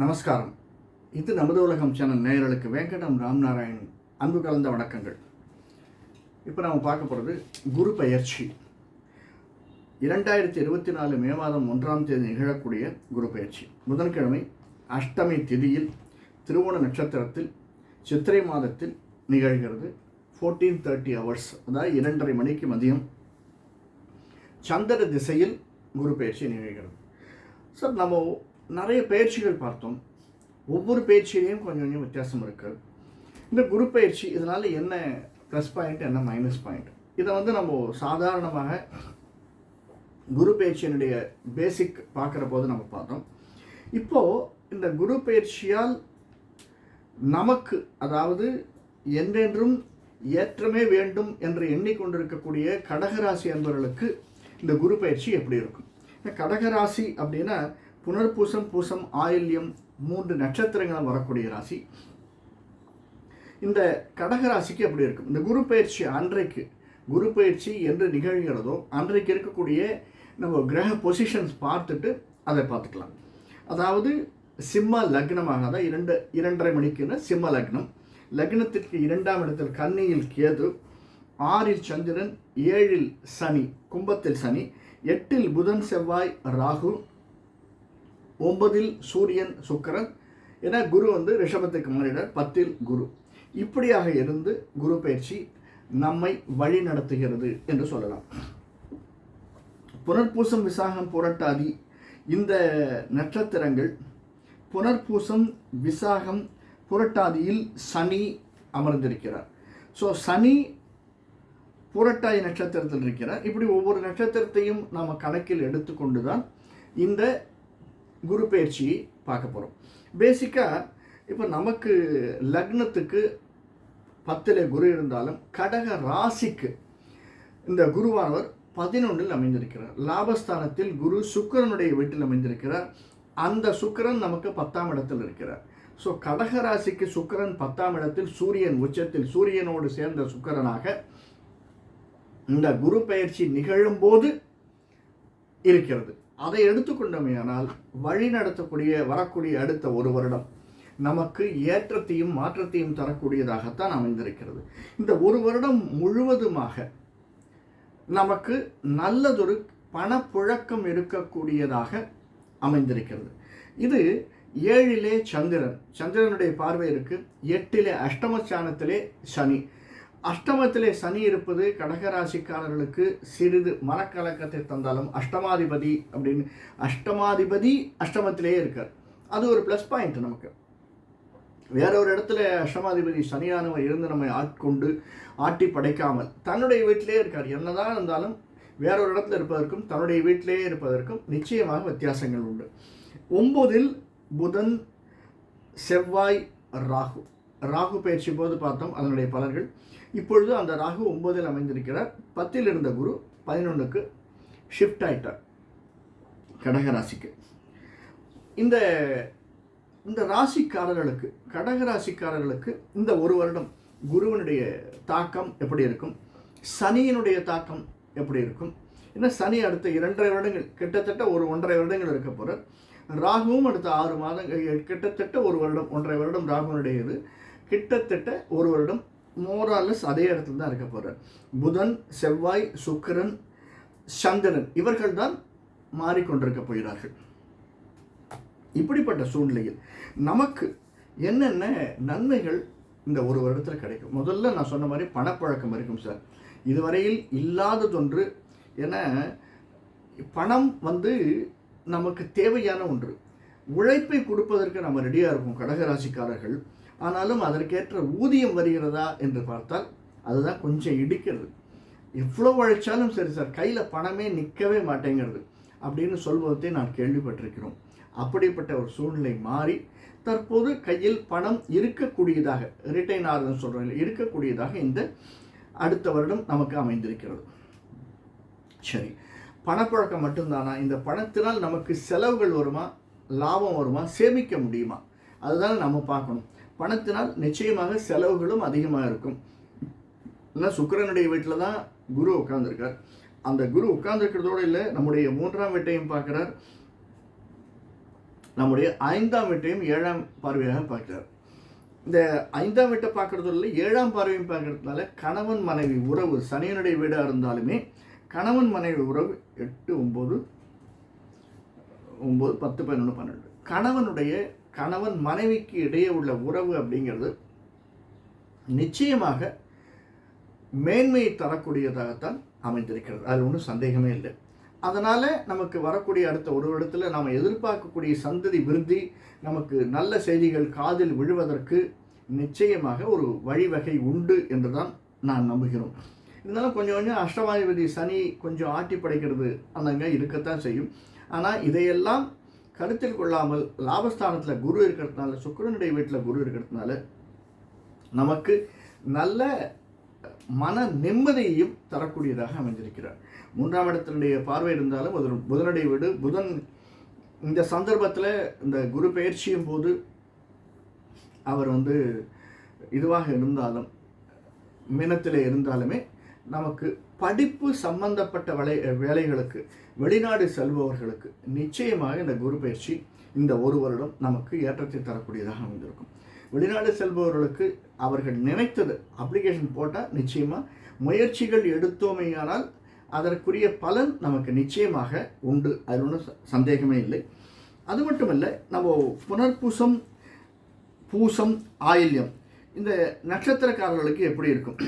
நமஸ்காரம். இது நமது உலகம் சேனல் நேயர்களுக்கு வெங்கடம் ராம்நாராயண் அன்பு கலந்த வணக்கங்கள். இப்போ நாம் பார்க்க போகிறது குரு பயிற்சி இரண்டாயிரத்தி இருபத்தி நாலு மே மாதம் ஒன்றாம் தேதி நிகழக்கூடிய குரு பயிற்சி புதன்கிழமை அஷ்டமி திதியில் திருவோண நட்சத்திரத்தில் சித்திரை மாதத்தில் நிகழ்கிறது. ஃபோர்டீன் தேர்ட்டி ஹவர்ஸ் அதாவது இரண்டரை மணிக்கு மதியம் சந்திர திசையில் குரு பயிற்சி நிகழ்கிறது. சார் நம்ம நிறைய பயிற்சிகள் பார்த்தோம். ஒவ்வொரு பயிற்சியிலையும் கொஞ்சம் கொஞ்சம் வித்தியாசம் இருக்குது இந்த குரு பயிற்சி இதனால் என்ன ப்ளஸ் பாயிண்ட் என்ன மைனஸ் பாயிண்ட் இதை வந்து நம்ம சாதாரணமாக குரு பயிற்சியினுடைய பேசிக் பார்க்குற போது நம்ம பார்த்தோம். இப்போது இந்த குரு பயிற்சியால் நமக்கு அதாவது என்றென்றும் ஏற்றமே வேண்டும் என்று எண்ணிக்கொண்டிருக்கக்கூடிய கடகராசி என்பவர்களுக்கு இந்த குரு பயிற்சி எப்படி இருக்கும்? இந்த கடகராசி அப்படின்னா புனர்பூசம் பூசம் ஆயில்யம் மூன்று நட்சத்திரங்களும் வரக்கூடிய ராசி. இந்த கடக ராசிக்கு எப்படி இருக்கும். இந்த குரு பயிற்சி அன்றைக்கு குரு பயிற்சி என்று நிகழ்கிறதோ அன்றைக்கு இருக்கக்கூடிய நம்ம கிரக பொசிஷன்ஸ் பார்த்துட்டு அதை பார்த்துக்கலாம். அதாவது சிம்ம லக்னமாக தான் இரண்டு இரண்டரை மணிக்குன்னு சிம்ம லக்னம். லக்னத்திற்கு இரண்டாம் இடத்தில் கன்னியில் கேது ஆறில் சந்திரன் ஏழில் சனி கும்பத்தில் சனி எட்டில் புதன் செவ்வாய் ராகு ஒன்பதில் சூரியன் சுக்கரன். ஏன்னா குரு வந்து ரிஷபத்துக்கு மாறிடார் பத்தில் குரு. இப்படியாக இருந்து குரு பயிற்சி நம்மை வழி நடத்துகிறது என்று சொல்லலாம். புனர்பூசம் விசாகம் புரட்டாதி. இந்த நட்சத்திரங்கள் புனர்பூசம் விசாகம் புரட்டாதியில் சனி அமர்ந்திருக்கிறார். ஸோ சனி புரட்டாதி நட்சத்திரத்தில் இருக்கிறார். இப்படி ஒவ்வொரு நட்சத்திரத்தையும் நாம் கணக்கில் எடுத்துக்கொண்டு தான் இந்த குரு பயிற்சி பார்க்க போகிறோம் பேசிக்காக இப்போ நமக்கு லக்னத்துக்கு பத்தில் குரு இருந்தாலும் கடக ராசிக்கு இந்த குருவானவர் பதினொன்றில் அமைந்திருக்கிறார். லாபஸ்தானத்தில் குரு சுக்கிரனுடைய வீட்டில் அமைந்திருக்கிறார். அந்த சுக்கரன் நமக்கு பத்தாம் இடத்தில் இருக்கிறார். ஸோ கடக ராசிக்கு சுக்கரன் பத்தாம் இடத்தில் சூரியன் உச்சத்தில் சூரியனோடு சேர்ந்த சுக்கிரனாக இந்த குரு பயிற்சி நிகழும்போது இருக்கிறது. அதை எடுத்துக்கொண்டமையானால் வழி நடத்தக்கூடிய வரக்கூடிய அடுத்த ஒரு வருடம் நமக்கு ஏற்றத்தையும் மாற்றத்தையும் தரக்கூடியதாகத்தான் அமைந்திருக்கிறது. இந்த ஒரு வருடம் முழுவதுமாக நமக்கு நல்லதொரு பணப்புழக்கம் இருக்கக்கூடியதாக அமைந்திருக்கிறது. இது ஏழிலே சந்திரன். சந்திரனுடைய பார்வை இருக்குது எட்டிலே அஷ்டமஸ்தானத்திலே சனி. அஷ்டமத்திலே சனி இருப்பது கடகராசிக்காரர்களுக்கு சிறிது மனக்கலக்கத்தை தந்தாலும் அஷ்டமாதிபதி அப்படின்னு அஷ்டமாதிபதி அஷ்டமத்திலேயே இருக்கார். அது ஒரு ப்ளஸ் பாயிண்ட் நமக்கு. வேற ஒரு இடத்துல அஷ்டமாதிபதி சனியானவர் இருந்து நம்மை ஆட்கொண்டு ஆட்டி படைக்காமல் தன்னுடைய வீட்டிலே இருக்கார். என்னதான் இருந்தாலும் வேற ஒரு இடத்துல இருப்பதற்கும் தன்னுடைய வீட்டிலேயே இருப்பதற்கும் நிச்சயமாக வித்தியாசங்கள் உண்டு. ஒம்போதில் புதன் செவ்வாய் ராகு. ராகு பயிற்சி போது பார்த்தோம் அதனுடைய பலன்கள். இப்பொழுது அந்த ராகு ஒன்பதில் அமைந்திருக்கிறார். பத்தில் இருந்த குரு பதினொன்றுக்கு ஷிஃப்ட் ஆயிட்டார். கடகராசிக்கு. இந்த இந்த ராசிக்காரர்களுக்கு கடக ராசிக்காரர்களுக்கு இந்த ஒரு வருடம் குருவனுடைய தாக்கம் எப்படி இருக்கும்? சனியினுடைய தாக்கம் எப்படி இருக்கும்? ஏன்னா சனி அடுத்த இரண்டரை வருடங்கள் கிட்டத்தட்ட ஒரு ஒன்றரை வருடங்கள் இருக்க போகிறார் ராகுவும் அடுத்த ஆறு மாதங்கள் கிட்டத்தட்ட ஒரு வருடம் ஒன்றரை வருடம் ராகுனுடைய இது கிட்டத்தட்ட ஒரு வருடம் மோராலஸ் அதே இடத்துல தான் இருக்க போகிறார் புதன் செவ்வாய் சுக்கரன் சந்திரன் இவர்கள் தான் மாறிக்கொண்டிருக்க போகிறார்கள். இப்படிப்பட்ட சூழ்நிலையில் நமக்கு என்னென்ன நன்மைகள் இந்த ஒரு வருடத்தில் கிடைக்கும்? முதல்ல நான் சொன்ன மாதிரி பணப்பழக்கம் இருக்கும் சார். இதுவரையில் இல்லாததொன்று என பணம் வந்து நமக்கு தேவையான ஒன்று. உழைப்பை கொடுப்பதற்கு நம்ம ரெடியாக இருக்கும் கடகராசிக்காரர்கள் ஆனாலும் அதற்கேற்ற ஊதியம் வருகிறதா என்று பார்த்தால் அதுதான் கொஞ்சம் இடிக்கிறது. எவ்வளோ உழைச்சாலும் சரி சார் கையில் பணமே நிற்கவே மாட்டேங்கிறது அப்படின்னு சொல்வதை நான் கேள்விப்பட்டிருக்கிறோம். அப்படிப்பட்ட ஒரு சூழ்நிலை மாறி தற்போது கையில் பணம் இருக்கக்கூடியதாக ரிட்டைன் ஆகுதுன்னு சொல்கிறாங்க இருக்கக்கூடியதாக இந்த அடுத்த வருடம் நமக்கு அமைந்திருக்கிறது. சரி பணப்பழக்கம் மட்டும்தானா? இந்த பணத்தினால் நமக்கு செலவுகள் வருமா? லாபம் வருமா? சேமிக்க முடியுமா? அதுதான் நம்ம பார்க்கணும். பணத்தினால் நிச்சயமாக செலவுகளும் அதிகமாக இருக்கும். ஏன்னா சுக்கரனுடைய வீட்டில் தான் குரு உட்கார்ந்துருக்கார். அந்த குரு உட்கார்ந்துருக்கிறதோடு இல்லை நம்முடைய மூன்றாம் வீட்டையும் பார்க்குறார். நம்முடைய ஐந்தாம் வீட்டையும் ஏழாம் பார்வையாக பார்க்கிறார். இந்த ஐந்தாம் வீட்டை பார்க்கறதுல ஏழாம் பார்வையும் பார்க்கறதுனால கணவன் மனைவி உறவு சனியனுடைய வீடாக இருந்தாலுமே கணவன் மனைவி உறவு எட்டு ஒம்பது ஒம்பது பத்து பதினொன்று பன்னெண்டு. கணவனுடைய கணவன் மனைவிக்கு இடையே உள்ள உறவு அப்படிங்கிறது நிச்சயமாக மேன்மையை தரக்கூடியதாகத்தான் அமைந்திருக்கிறது. அது ஒன்றும் சந்தேகமே இல்லை. அதனால் நமக்கு வரக்கூடிய அடுத்த ஒரு இடத்துல நாம் எதிர்பார்க்கக்கூடிய சந்ததி விருத்தி நமக்கு நல்ல செய்திகள் காதில் விழுவதற்கு நிச்சயமாக ஒரு வழிவகை உண்டு என்று தான் நான் நம்புகிறோம். இருந்தாலும் கொஞ்சம் கொஞ்சம் அஷ்டமாதிபதி சனி கொஞ்சம் ஆட்டி படைக்கிறது அந்தங்க இருக்கத்தான் செய்யும். ஆனால் இதையெல்லாம் கருத்தில் கொள்ளாமல் லாபஸ்தானத்தில் குரு இருக்கிறதுனால சுக்கிரனுடைய வீட்டில் குரு இருக்கிறதுனால நமக்கு நல்ல மன நிம்மதியையும் தரக்கூடியதாக அமைஞ்சிருக்கிறார் மூன்றாம் இடத்தினுடைய பார்வை இருந்தாலும் அது புதனுடைய வீடு. புதன் இந்த சந்தர்ப்பத்தில் இந்த குரு பயிற்சியும் போது அவர் வந்து இதுவாக இருந்தாலும் மினத்தில் இருந்தாலுமே நமக்கு படிப்பு சம்பந்தப்பட்ட வேலை வேலைகளுக்கு வெளிநாடு செல்பவர்களுக்கு நிச்சயமாக இந்த குரு பயிற்சி இந்த ஒரு வருடம் நமக்கு ஏற்றத்தை தரக்கூடியதாக அமைந்திருக்கும். வெளிநாடு செல்பவர்களுக்கு அவர்கள் நினைத்தது அப்ளிகேஷன் போட்டால் நிச்சயமாக முயற்சிகள் எடுத்தோமேயானால் அதற்குரிய பலன் நமக்கு நிச்சயமாக உண்டு. அதில் ஒன்றும் சந்தேகமே இல்லை. அது மட்டுமல்ல நம்ம புனர்பூசம் பூசம் ஆயில்யம் இந்த நட்சத்திரக்காரர்களுக்கு எப்படி இருக்கும்?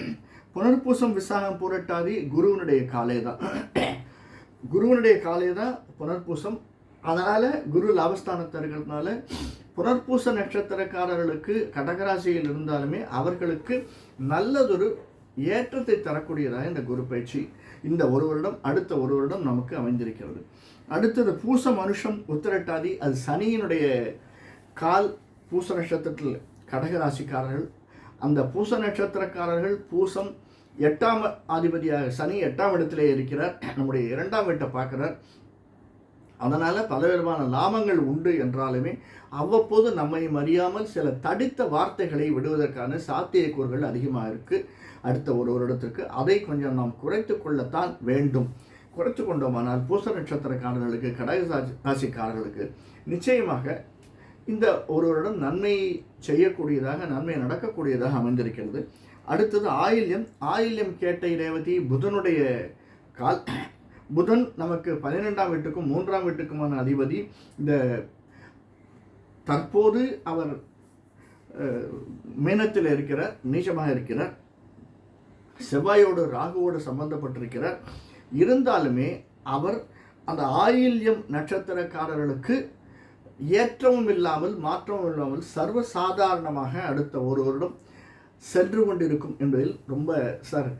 புனர்பூசம் விசாகம் பூரட்டாதி குருவனுடைய காலே தான் குருவனுடைய காலே தான் புனர்பூசம். அதனால் குரு லாபஸ்தானத்தை இருக்கிறதுனால புனர்பூச நட்சத்திரக்காரர்களுக்கு கடகராசியில் இருந்தாலுமே அவர்களுக்கு நல்லதொரு ஏற்றத்தை தரக்கூடியதாக இந்த குரு பயிற்சி இந்த ஒரு வருடம் அடுத்த ஒரு வருடம் நமக்கு அமைந்திருக்கிறது. அடுத்தது பூச மனுஷம் உத்திரட்டாதி அது சனியினுடைய கால் பூச நட்சத்திரத்தில் கடகராசிக்காரர்கள் அந்த பூச நட்சத்திரக்காரர்கள் பூசம் எட்டாம் அதிபதியாக சனி எட்டாம் இடத்திலே இருக்கிறார். நம்முடைய இரண்டாம் வீட்டை பார்க்குறார். அதனால் பலவிதமான லாபங்கள் உண்டு என்றாலுமே அவ்வப்போது நம்மை அறியாமல் சில தடித்த வார்த்தைகளை விடுவதற்கான சாத்தியக்கூறுகள் அதிகமாக இருக்குது அடுத்த ஒரு வருடத்திற்கு அதை கொஞ்சம் நாம் குறைத்து கொள்ளத்தான் வேண்டும். குறைத்து கொண்டோமானால் பூச நட்சத்திரக்காரர்களுக்கு கடக ராசிக்காரர்களுக்கு நிச்சயமாக இந்த ஒருவரிடம் நன்மை செய்யக்கூடியதாக நன்மை நடக்கக்கூடியதாக அமைந்திருக்கிறது. அடுத்தது ஆயில்யம். ஆயில்யம் கேட்டை ரேவதி புதனுடைய கால் புதன் நமக்கு பன்னிரெண்டாம் வீட்டுக்கும் மூன்றாம் வீட்டுக்குமான அதிபதி. இந்த தற்போது அவர் மீனத்தில் இருக்கிறார் நீச்சமாக இருக்கிறார். செவ்வாயோடு ராகுவோடு சம்பந்தப்பட்டிருக்கிறார். இருந்தாலுமே அவர் அந்த ஆயில்யம் நட்சத்திரக்காரர்களுக்கு ஏற்றமும் இல்லாமல் மாற்றமும் இல்லாமல் சர்வசாதாரணமாக அடுத்த ஒரு வருடம் சென்று கொண்டிருக்கும் என்பதில் ரொம்ப சார்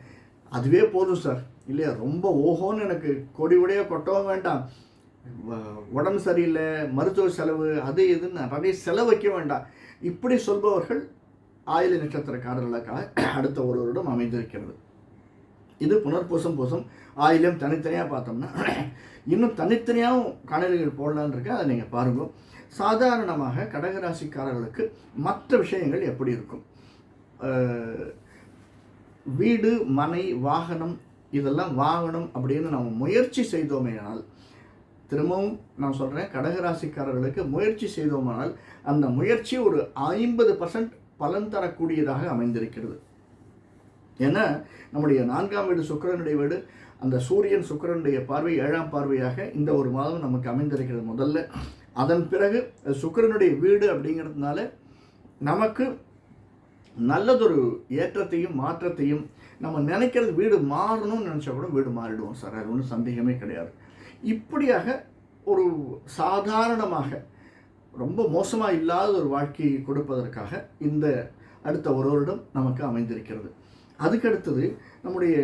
அதுவே போதும் சார் இல்லையா? ரொம்ப ஓஹோன்னு எனக்கு கொடி உடைய கொட்டவும் வேண்டாம். உடம்பு சரியில்லை மருத்துவ செலவு அது இதுன்னு நிறைய செலவு வைக்க வேண்டாம். இப்படி சொல்பவர்கள் ஆயுள நட்சத்திரக்காரர்களுக்காக அடுத்த ஒரு வருடம் அமைந்திருக்கிறது. இது புனர்பூசம் பூசம் ஆயிலம் தனித்தனியாக பார்த்தோம்னா இன்னும் தனித்தனியாகவும் காணொலிகள் போடலான் இருக்கு? அதை நீங்கள் பாருங்கள் சாதாரணமாக கடகராசிக்காரர்களுக்கு மற்ற விஷயங்கள் எப்படி இருக்கும்? வீடு மனை வாகனம் இதெல்லாம் வாங்கணும் அப்படின்னு நம்ம முயற்சி செய்தோமேனால் திரும்பவும் நான் சொல்கிறேன் கடகராசிக்காரர்களுக்கு முயற்சி செய்தோமானால் அந்த முயற்சி ஒரு ஐம்பது பர்சன்ட் பலன் தரக்கூடியதாக அமைந்திருக்கிறது. ஏன்னா நம்முடைய நான்காம் வீடு சுக்கரனுடைய வீடு அந்த சூரியன் சுக்கரனுடைய பார்வை ஏழாம் பார்வையாக இந்த ஒரு மாதம் நமக்கு அமைந்திருக்கிறது முதல்ல. அதன் பிறகு சுக்கரனுடைய வீடு அப்படிங்கிறதுனால நமக்கு நல்லதொரு ஏற்றத்தையும் மாற்றத்தையும் நம்ம நினைக்கிறது வீடு மாறணும்னு நினச்சா கூட வீடு மாறிடுவோம் சார். அது ஒன்றும் சந்தேகமே கிடையாது. இப்படியாக ஒரு சாதாரணமாக ரொம்ப மோசமாக இல்லாத ஒரு வாழ்க்கையை கொடுப்பதற்காக இந்த அடுத்த ஒரு வருடம் நமக்கு அமைந்திருக்கிறது. அதுக்கடுத்தது நம்முடைய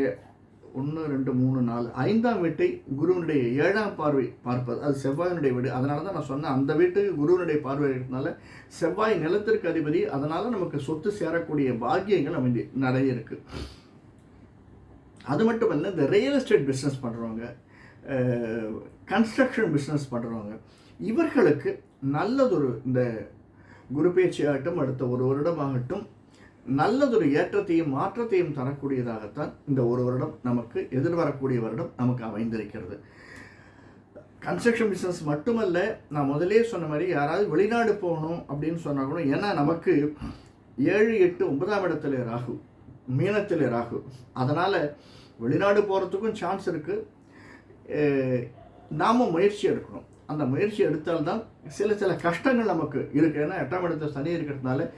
ஒன்று ரெண்டு மூணு நாலு. ஐந்தாம் வீட்டை குருவனுடைய ஏழாம் பார்வை பார்ப்பது. அது செவ்வாயினுடைய வீடு. அதனால தான் நான் சொன்னேன் அந்த வீட்டுக்கு குருவனுடைய பார்வை இருக்கிறதுனால செவ்வாய் நிலத்திற்கு அதிபதி. அதனால் நமக்கு சொத்து சேரக்கூடிய பாக்கியங்கள் அமைந்து நிறைய இருக்குது அது மட்டும் இல்லை இந்த ரியல் எஸ்டேட் பிஸ்னஸ் பண்ணுறவங்க கன்ஸ்ட்ரக்ஷன் பிஸ்னஸ் பண்ணுறவங்க இவர்களுக்கு நல்லதொரு இந்த குரு பேச்சு ஆகட்டும் அடுத்த ஒரு வருடமாகட்டும் நல்லதொரு ஏற்றத்தையும் மாற்றத்தையும் தரக்கூடியதாகத்தான் இந்த ஒரு வருடம் நமக்கு எதிர்வரக்கூடிய வருடம் நமக்கு அமைந்திருக்கிறது. கன்ஸ்ட்ரக்ஷன் பிஸ்னஸ் மட்டுமல்ல நான் முதலே சொன்ன மாதிரி யாராவது வெளிநாடு போகணும் அப்படின்னு சொன்னால் கூட ஏன்னா நமக்கு ஏழு எட்டு ஒன்பதாம் இடத்துல ராகு மீனத்தில் ராகு. அதனால் வெளிநாடு போகிறதுக்கும் சான்ஸ் இருக்குது நாம் முயற்சி எடுக்கணும். அந்த முயற்சி எடுத்தால்தான் சில சில கஷ்டங்கள் நமக்கு இருக்குது ஏன்னா எட்டாம் இடத்துல சனி இருக்கிறதுனால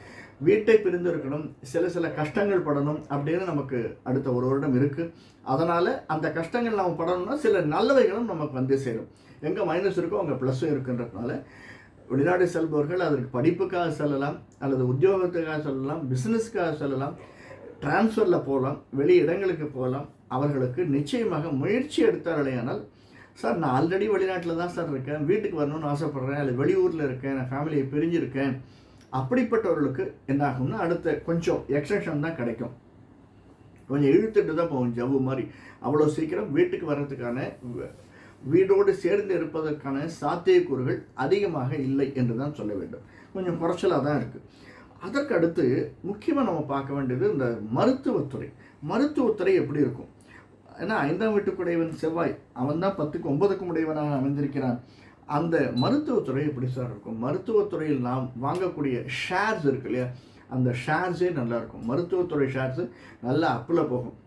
வீட்டை பிரிந்திருக்கணும் சில சில கஷ்டங்கள் படணும் அப்படின்னு நமக்கு அடுத்த ஒரு வருடம் இருக்குது அதனால் அந்த கஷ்டங்கள் நம்ம படணும்னா சில நல்லவைகளும் நமக்கு வந்து சேரும். எங்கே மைனஸ் இருக்கோ அங்கே ப்ளஸ்ஸும் இருக்குன்றதுனால வெளிநாடு செல்பவர்கள் அதற்கு படிப்புக்காக செல்லலாம் அல்லது உத்தியோகத்துக்காக செல்லலாம் பிஸ்னஸ்க்காக செல்லலாம் டிரான்ஸ்ஃபரில் போகலாம் வெளி இடங்களுக்கு போகலாம். அவர்களுக்கு நிச்சயமாக முயற்சி எடுத்தார்களேயானால் சார் நான் ஆல்ரெடி வெளிநாட்டில் தான் சார் இருக்கேன். வீட்டுக்கு வரணும்னு ஆசைப்பட்றேன். அல்லது வெளியூரில் இருக்கேன். நான் ஃபேமிலியை பிரிஞ்சிருக்கேன். அப்படிப்பட்டவர்களுக்கு என்ன ஆகும்னா அடுத்த கொஞ்சம் எக்ஸ்டென்ஷன் தான் கிடைக்கும். கொஞ்சம் இழுத்துட்டு தான் போகும் ஜவ்வு மாதிரி. அவ்வளோ சீக்கிரம் வீட்டுக்கு வர்றதுக்கான வீடோடு சேர்ந்து இருப்பதற்கான சாத்தியக்கூறுகள் அதிகமாக இல்லை என்று தான் சொல்ல வேண்டும். கொஞ்சம் குறைச்சலாக தான் இருக்குது அதற்கு அடுத்து முக்கியமாக நம்ம பார்க்க வேண்டியது இந்த மருத்துவத்துறை. மருத்துவத்துறை எப்படி இருக்கும்? ஏன்னா ஐந்தாம் வீட்டுக்குடையவன் செவ்வாய். அவன் தான் பத்துக்கு ஒன்பதுக்கும் உடையவனாக அமைந்திருக்கிறான். அந்த மருத்துவத்துறை எப்படி சார் இருக்கும்? மருத்துவத்துறையில் நாம் வாங்கக்கூடிய ஷேர்ஸ் இருக்கு இல்லையா? அந்த ஷேர்ஸே நல்லாயிருக்கும் மருத்துவத்துறை ஷேர்ஸு நல்லா அப்பில் போகும்.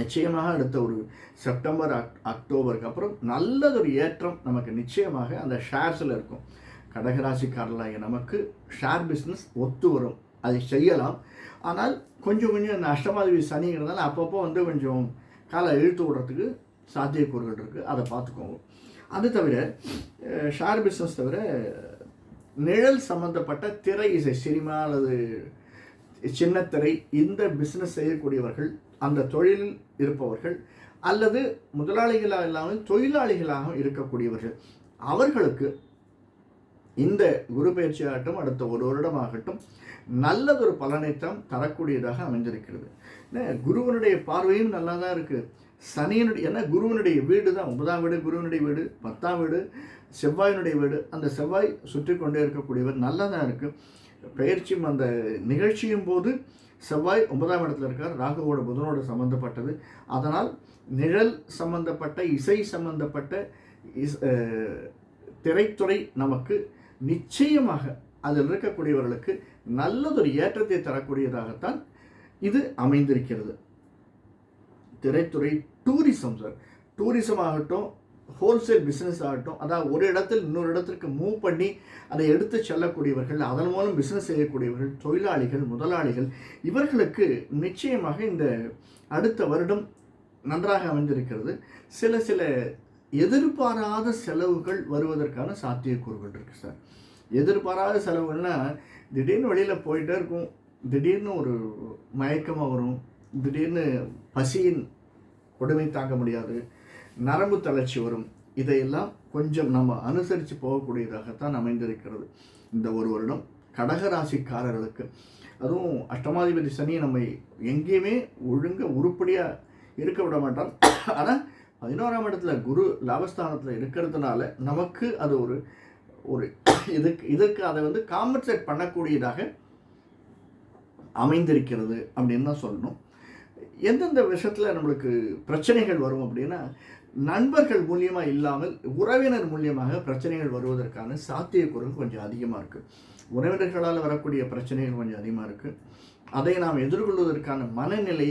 நிச்சயமாக அடுத்த ஒரு செப்டம்பர் அக் அக்டோபருக்கு அப்புறம் நல்லதொரு ஏற்றம் நமக்கு நிச்சயமாக அந்த ஷேர்ஸில் இருக்கும். கடகராசிக்காரர்களாகிய நமக்கு ஷேர் பிஸ்னஸ் ஒத்து வரும். அதை செய்யலாம். ஆனால் கொஞ்சம் கொஞ்சம் அந்த அஷ்டமாதேவி சனிங்கிறதுனால அப்பப்போ வந்து கொஞ்சம் காலை இழுத்து விடுறதுக்கு சாத்தியக்கூறுகள் இருக்குது அதை பார்த்துக்கோங்க. அது தவிர ஷேர் பிஸ்னஸ் தவிர நிழல் சம்மந்தப்பட்ட திரை இசை சினிமா அல்லது சின்னத்திரை இந்த பிஸ்னஸ் செய்யக்கூடியவர்கள் அந்த தொழிலில் இருப்பவர்கள் அல்லது முதலாளிகளாக இல்லாமல் தொழிலாளிகளாக இருக்கக்கூடியவர்கள் அவர்களுக்கு இந்த குரு பயிற்சியாகட்டும் அடுத்த ஒரு வருடமாகட்டும் நல்லதொரு பலனைத்தான் தரக்கூடியதாக அமைஞ்சிருக்கிறது குருவனுடைய பார்வையும் நல்லா தான் இருக்குது சனியனுடைய ஏன்னா குருவனுடைய வீடு தான். ஒன்பதாம் வீடு குருவனுடைய வீடு பத்தாம் வீடு செவ்வாயினுடைய வீடு. அந்த செவ்வாய் சுற்றி கொண்டே இருக்கக்கூடியவர் நல்லா தான் இருக்குது பயிற்சியும் அந்த நிகழ்ச்சியும் போது செவ்வாய் ஒன்பதாம் இடத்துல இருக்கார். ராகுவோட புதனோட சம்மந்தப்பட்டது அதனால் நிழல் சம்பந்தப்பட்ட இசை சம்பந்தப்பட்ட இஸ் திரைத்துறை நமக்கு நிச்சயமாக அதில் இருக்கக்கூடியவர்களுக்கு நல்லதொரு ஏற்றத்தை தரக்கூடியதாகத்தான் இது அமைந்திருக்கிறது. திரைத்துறை டூரிசம் சார் டூரிசம் ஆகட்டும் ஹோல்சேல் பிஸ்னஸ் ஆகட்டும் அதாவது ஒரு இடத்தில் இன்னொரு இடத்திற்கு மூவ் பண்ணி அதை எடுத்து செல்லக்கூடியவர்கள் அதன் மூலம் பிஸ்னஸ் செய்யக்கூடியவர்கள் தொழிலாளிகள் முதலாளிகள் இவர்களுக்கு நிச்சயமாக இந்த அடுத்த வருடம் நன்றாக அமைந்திருக்கிறது. சில சில எதிர்பாராத செலவுகள் வருவதற்கான சாத்தியக்கூறுகள் இருக்குது சார் எதிர்பாராத செலவுகள்னால் திடீர்னு வெளியில் போயிட்டே இருக்கும். திடீர்னு ஒரு மயக்கமாக வரும். திடீர்னு பசியின் கொடுமை தாங்க முடியாது. நரம்பு தளர்ச்சி வரும். இதையெல்லாம் கொஞ்சம் நம்ம அனுசரித்து போகக்கூடியதாகத்தான் அமைந்திருக்கிறது. இந்த ஒரு வருடம் கடகராசிக்காரர்களுக்கு. அதுவும் அஷ்டமாதிபதி சனி நம்மை எங்கேயுமே ஒழுங்க உருப்படியாக இருக்க விட மாட்டான். ஆனால் பதினோராம் இடத்துல குரு லாபஸ்தானத்தில் இருக்கிறதுனால நமக்கு அது ஒரு ஒரு இதுக்கு இதுக்கு அதை வந்து காம்பன்சேட் பண்ணக்கூடியதாக அமைந்திருக்கிறது அப்படின்னு தான் சொல்லணும். எந்தெந்த விஷயத்தில் நம்மளுக்கு பிரச்சனைகள் வரும் அப்படின்னா நண்பர்கள் மூலியமாக இல்லாமல் உறவினர் மூலியமாக பிரச்சனைகள் வருவதற்கான சாத்தியக்கூறுகள் கொஞ்சம் அதிகமாக இருக்குது உறவினர்களால் வரக்கூடிய பிரச்சனைகள் கொஞ்சம் அதிகமாக இருக்குது அதை நாம் எதிர்கொள்வதற்கான மனநிலை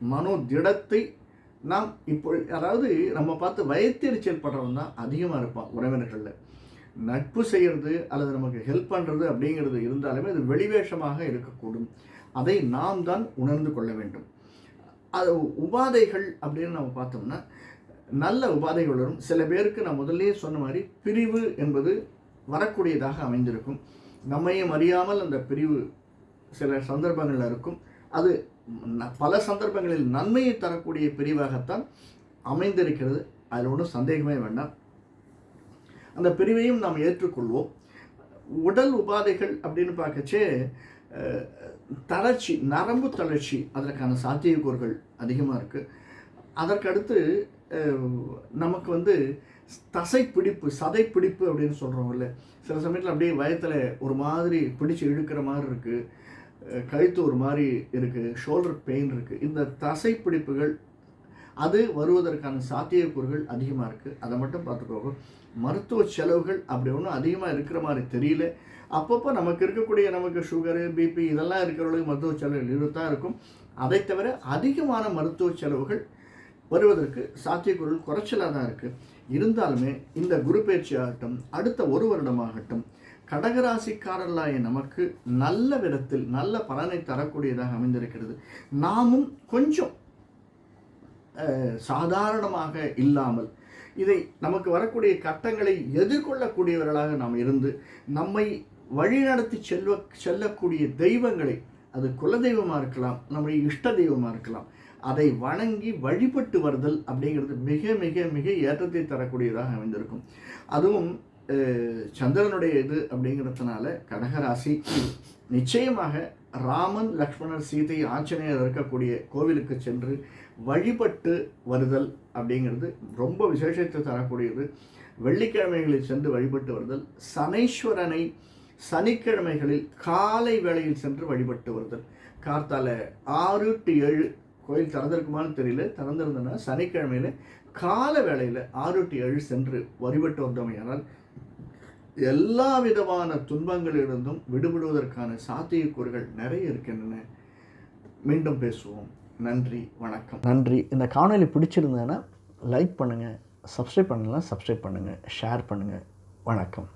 மனோ திடத்தை நாம் இப்போ அதாவது நம்ம பார்த்து வயத்தெரிச்சல் படுறவன் தான் அதிகமாக இருப்பான் உறவினர்களில். நட்பு செய்கிறது அல்லது நமக்கு ஹெல்ப் பண்ணுறது அப்படிங்கிறது இருந்தாலுமே அது வெளிவேஷமாக இருக்கக்கூடும். அதை நாம் தான் உணர்ந்து கொள்ள வேண்டும். அது உபாதைகள் அப்படின்னு நம்ம பார்த்தோம்னா நல்ல உபாதைகள் வரும் சில பேருக்கு நான் முதல்லே சொன்ன மாதிரி பிரிவு என்பது வரக்கூடியதாக அமைந்திருக்கும். நம்மையும் அறியாமல் அந்த பிரிவு சில சந்தர்ப்பங்களில் இருக்கும். அது பல சந்தர்ப்பங்களில் நன்மையை தரக்கூடிய பிரிவாகத்தான் அமைந்திருக்கிறது. அதில் ஒன்றும் சந்தேகமே வேண்டாம். அந்த பிரிவையும் நாம் ஏற்றுக்கொள்வோம். உடல் உபாதைகள் அப்படின்னு பார்க்கச்சே தளர்ச்சி நரம்பு தளர்ச்சி அதற்கான சாத்தியக்கூறுகள் அதிகமாக இருக்குது அதற்கடுத்து நமக்கு வந்து தசை பிடிப்பு சதை பிடிப்பு அப்படின்னு சொல்கிறோம்ல சில சமயத்தில் அப்படியே வயத்தில் ஒரு மாதிரி பிடிச்சு இழுக்கிற மாதிரி இருக்குது கழுத்து ஒரு மாதிரி இருக்குது ஷோல்டர் பெயின் இருக்குது இந்த தசை பிடிப்புகள் அது வருவதற்கான சாத்தியக்கூறுகள் அதிகமாக இருக்குது அதை மட்டும் பார்த்துக்கோங்க. மருத்துவ செலவுகள் அப்படி ஒன்றும் அதிகமாக இருக்கிற மாதிரி தெரியல. அப்பப்போ நமக்கு இருக்கக்கூடிய நமக்கு சுகரு பிபி இதெல்லாம் இருக்கிறவங்களுக்கு மருத்துவ செலவுகள் இருதான் இருக்கும். அதை தவிர அதிகமான மருத்துவ செலவுகள் வருவதற்கு சாத்தியக்குரல் குறைச்சலாக தான் இருக்குது இருந்தாலுமே இந்த குரு பயிற்சி ஆகட்டும் அடுத்த ஒரு வருடமாகட்டும் கடகராசிக்காரர்களாய நமக்கு நல்ல விதத்தில் நல்ல பலனை தரக்கூடியதாக அமைந்திருக்கிறது. நாமும் கொஞ்சம் சாதாரணமாக இல்லாமல் இதை நமக்கு வரக்கூடிய கட்டங்களை எதிர்கொள்ளக்கூடியவர்களாக நாம் இருந்து நம்மை வழிநடத்தி செல்வ செல்லக்கூடிய தெய்வங்களை அது குலதெய்வமாக இருக்கலாம் நம்முடைய இஷ்ட தெய்வமாக இருக்கலாம் அதை வணங்கி வழிபட்டு வருதல் அப்படிங்கிறது மிக மிக மிக ஏற்றத்தை தரக்கூடியதாக அமைந்திருக்கும். அதுவும் சந்திரனுடைய இது அப்படிங்கிறதுனால கடகராசி நிச்சயமாக ராமன் லக்ஷ்மணர் சீதை ஆஞ்சநேயர் இருக்கக்கூடிய கோவிலுக்கு சென்று வழிபட்டு வருதல் அப்படிங்கிறது ரொம்ப விசேஷத்தை தரக்கூடியது. வெள்ளிக்கிழமைகளில் சென்று வழிபட்டு வருதல். சனீஸ்வரனை சனிக்கிழமைகளில் காலை வேளையில் சென்று வழிபட்டு வருதல். கார்த்தால ஆறு டு ஏழு கோயில் திறந்திருக்குமான்னு தெரியல. திறந்திருந்தனா சனிக்கிழமையில் கால வேளையில் ஆறு டு ஏழு சென்று வழிபட்டு வந்தோமையானால் எல்லா விதமான துன்பங்களிலிருந்தும் விடுபடுவதற்கான சாத்தியக்கூறுகள் நிறைய இருக்கின்றன. மீண்டும் பேசுவோம். நன்றி வணக்கம். நன்றி. இந்த காணொலி பிடிச்சிருந்தேன்னா லைக் பண்ணுங்கள் சப்ஸ்கிரைப் பண்ணலாம் சப்ஸ்கிரைப் பண்ணுங்கள் ஷேர் பண்ணுங்கள் வணக்கம்.